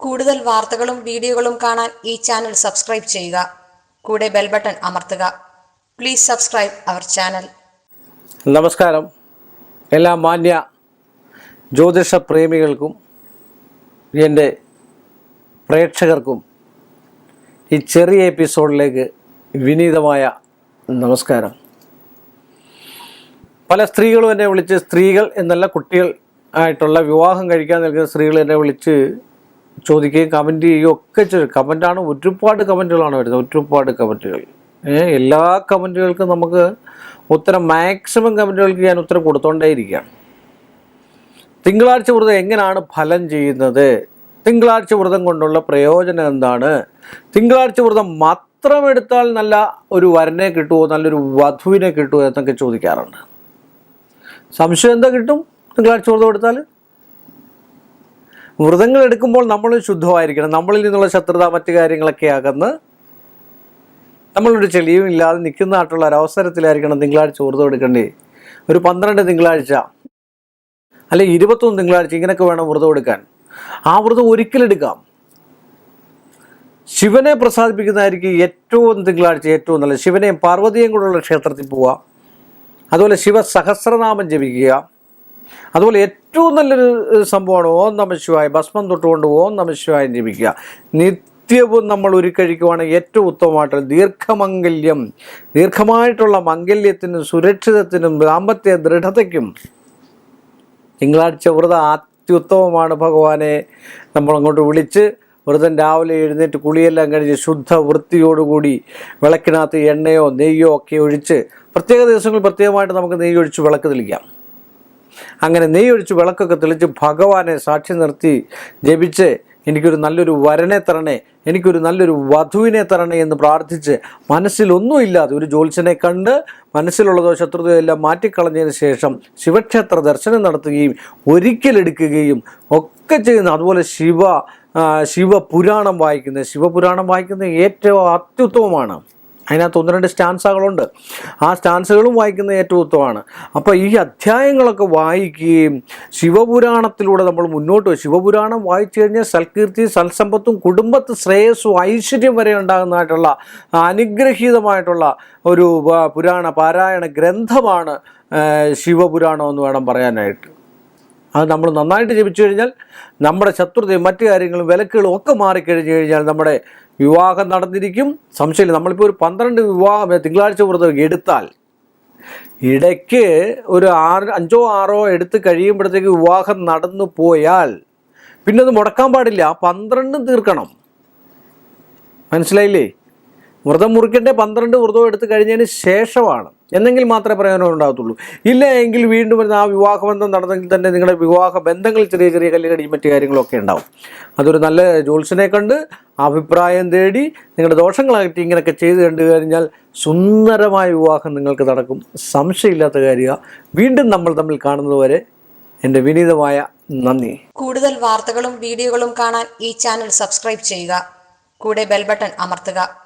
കൂടുതൽ വാർത്തകളും വീഡിയോകളും കാണാൻ ഈ ചാനൽ സബ്സ്ക്രൈബ് ചെയ്യുക. കൂടെ ബെൽ ബട്ടൺ അമർത്തുക. Please subscribe our channel. നമസ്കാരം. എല്ലാ മാന്യ ജ്യോതിഷ പ്രേമികൾക്കും എന്റെ പ്രേക്ഷകർക്കും ഈ ചെറിയ എപ്പിസോഡിലേക്ക് വിനീതമായ നമസ്കാരം. പല സ്ത്രീകളും എന്നെ വിളിച്ച് സ്ത്രീകൾ എന്നല്ല കുട്ടികൾ ആയിട്ടുള്ള വിവാഹം കഴിക്കാൻ നിൽക്കുന്ന സ്ത്രീകൾ എന്നെ വിളിച്ച് ചോദിക്കുകയും കമന്റ് ചെയ്യുകയും ഒക്കെ ചെയ്യും കമന്റാണ് ഒരുപാട് കമന്റുകളാണ് വരുന്നത്. ഒരുപാട് കമന്റുകൾ എല്ലാ കമന്റുകൾക്കും നമുക്ക് ഉത്തരം മാക്സിമം കമന്റുകൾക്ക് ഞാൻ ഉത്തരം കൊടുത്തോണ്ടേയിരിക്കുകയാണ്. തിങ്കളാഴ്ച വ്രതം എങ്ങനെയാണ് ഫലം ചെയ്യുന്നത്? തിങ്കളാഴ്ച വ്രതം കൊണ്ടുള്ള പ്രയോജനം എന്താണ്? തിങ്കളാഴ്ച വ്രതം മാത്രം എടുത്താൽ നല്ല ഒരു വരനെ കിട്ടുമോ നല്ലൊരു വധുവിനെ കിട്ടുമോ എന്നൊക്കെ ചോദിക്കാറുണ്ട്. സംശയം എന്താ കിട്ടും? തിങ്കളാഴ്ച വ്രതം എടുത്താൽ വ്രതങ്ങൾ എടുക്കുമ്പോൾ നമ്മൾ ശുദ്ധമായിരിക്കണം. നമ്മളിൽ നിന്നുള്ള ശത്രുത മറ്റു കാര്യങ്ങളൊക്കെ അകന്ന് നമ്മളൊരു ചെളിയും ഇല്ലാതെ നിൽക്കുന്ന ആയിട്ടുള്ള ഒരവസരത്തിലായിരിക്കണം തിങ്കളാഴ്ച വ്രതം എടുക്കേണ്ടേ. ഒരു പന്ത്രണ്ട് തിങ്കളാഴ്ച അല്ലെ ഇരുപത്തൊന്ന് തിങ്കളാഴ്ച ഇങ്ങനെയൊക്കെ വേണം വ്രതം എടുക്കാൻ. ആ വ്രതം ഒരിക്കലെടുക്കാം ശിവനെ പ്രസാദിപ്പിക്കുന്നതായിരിക്കും ഏറ്റവും തിങ്കളാഴ്ച ഏറ്റവും നല്ലത്. ശിവനെയും പാർവതിയും കൂടെയുള്ള ക്ഷേത്രത്തിൽ പോവുക അതുപോലെ ശിവ സഹസ്രനാമം ജപിക്കുക. അതുപോലെ ഏറ്റവും നല്ലൊരു സംഭവമാണ് ഓം നമശിവായ ഭസ്മം തൊട്ടുകൊണ്ട് ഓം നമശിവായം ജപിക്കുക. നിത്യവും നമ്മൾ ഒരുക്കഴിക്കുവാണെങ്കിൽ ഏറ്റവും ഉത്തമമായിട്ടുള്ള ദീർഘമംഗല്യം. ദീർഘമായിട്ടുള്ള മംഗല്യത്തിനും സുരക്ഷിതത്തിനും ദാമ്പത്യ ദൃഢതയ്ക്കും തിങ്കളാഴ്ച വ്രത അത്യുത്തമമാണ് ഭഗവാനെ. നമ്മൾ അങ്ങോട്ട് വിളിച്ച് വ്രതം രാവിലെ എഴുന്നേറ്റ് കുളിയെല്ലാം കഴിഞ്ഞ് ശുദ്ധ വൃത്തിയോടുകൂടി വിളക്കിനകത്ത് എണ്ണയോ നെയ്യോ ഒക്കെ ഒഴിച്ച് പ്രത്യേക ദിവസങ്ങളിൽ പ്രത്യേകമായിട്ട് നമുക്ക് നെയ്യ് ഒഴിച്ച് വിളക്ക് തെളിക്കാം. അങ്ങനെ നെയ്യൊഴിച്ച് വിളക്കൊക്കെ തെളിച്ച് ഭഗവാനെ സാക്ഷി നിർത്തി ജപിച്ച് എനിക്കൊരു നല്ലൊരു വരനെ തരണേ എനിക്കൊരു നല്ലൊരു വധുവിനെ തരണേ എന്ന് പ്രാർത്ഥിച്ച് മനസ്സിലൊന്നുമില്ലാതെ ഒരു ജ്യോത്സ്യനെ കണ്ട് മനസ്സിലുള്ളതോ ശത്രുതയോ എല്ലാം മാറ്റിക്കളഞ്ഞതിന് ശേഷം ശിവക്ഷേത്ര ദർശനം നടത്തുകയും ഒരിക്കലെടുക്കുകയും ഒക്കെ ചെയ്യുന്ന അതുപോലെ ശിവ ശിവപുരാണം വായിക്കുന്നത് ശിവപുരാണം വായിക്കുന്നത് ഏറ്റവും അത്യുത്തമമാണ്. അതിനകത്ത് ഒന്ന് രണ്ട് സ്റ്റാൻസുകളുണ്ട്. ആ സ്റ്റാൻസുകളും വായിക്കുന്നത് ഏറ്റവും ഉത്തമമാണ്. അപ്പോൾ ഈ അധ്യായങ്ങളൊക്കെ വായിക്കുകയും ശിവപുരാണത്തിലൂടെ നമ്മൾ മുന്നോട്ട് ശിവപുരാണം വായിച്ചു കഴിഞ്ഞാൽ സൽകീർത്തി സൽസമ്പത്തും കുടുംബത്ത് ശ്രേയസ്സും ഐശ്വര്യം വരെ ഉണ്ടാകുന്നതായിട്ടുള്ള അനുഗ്രഹീതമായിട്ടുള്ള ഒരു പുരാണ പാരായണ ഗ്രന്ഥമാണ് ശിവപുരാണം എന്ന് വേണം പറയാനായിട്ട്. അത് നമ്മൾ നന്നായിട്ട് ജപിച്ചു കഴിഞ്ഞാൽ നമ്മുടെ ശത്രുതയും മറ്റു കാര്യങ്ങളും വിലക്കുകളും ഒക്കെ മാറിക്കഴിഞ്ഞു കഴിഞ്ഞാൽ നമ്മുടെ വിവാഹം നടന്നിരിക്കും. സംശയമില്ല. നമ്മളിപ്പോൾ ഒരു പന്ത്രണ്ട് വിവാഹം തിങ്കളാഴ്ച വ്രതം എടുത്താൽ ഇടയ്ക്ക് ഒരു ആറ് അഞ്ചോ ആറോ എടുത്ത് കഴിയുമ്പോഴത്തേക്ക് വിവാഹം നടന്നു പോയാൽ പിന്നെ അത് മുടക്കാൻ പാടില്ല. പന്ത്രണ്ടും തീർക്കണം. മനസ്സിലായില്ലേ? വ്രതം മുറിക്കേണ്ട പന്ത്രണ്ട് വ്രതം എടുത്തു കഴിഞ്ഞതിന് ശേഷമാണ്. എന്നെങ്കിൽ മാത്രമേ പ്രയോജനം ഉണ്ടാകത്തുള്ളൂ. ഇല്ല എങ്കിൽ വീണ്ടും വരുന്ന ആ വിവാഹബന്ധം നടന്നെങ്കിൽ തന്നെ നിങ്ങളുടെ വിവാഹ ബന്ധങ്ങളിൽ ചെറിയ ചെറിയ കല്ലുകടിയും മറ്റു കാര്യങ്ങളൊക്കെ ഉണ്ടാവും. അതൊരു നല്ല ജ്യോത്സ്യനെ കണ്ട് അഭിപ്രായം തേടി നിങ്ങളുടെ ദോഷങ്ങളായിട്ട് ഇങ്ങനെയൊക്കെ ചെയ്ത് കണ്ടു കഴിഞ്ഞാൽ സുന്ദരമായ വിവാഹം നിങ്ങൾക്ക് നടക്കും. സംശയമില്ലാത്ത കാര്യമാണ് വീണ്ടും നമ്മൾ തമ്മിൽ കാണുന്നതുവരെ എന്റെ വിനീതമായ നന്ദി. കൂടുതൽ വാർത്തകളും വീഡിയോകളും കാണാൻ ഈ ചാനൽ സബ്സ്ക്രൈബ് ചെയ്യുക. കൂടെ ബെൽബട്ടൺ അമർത്തുക.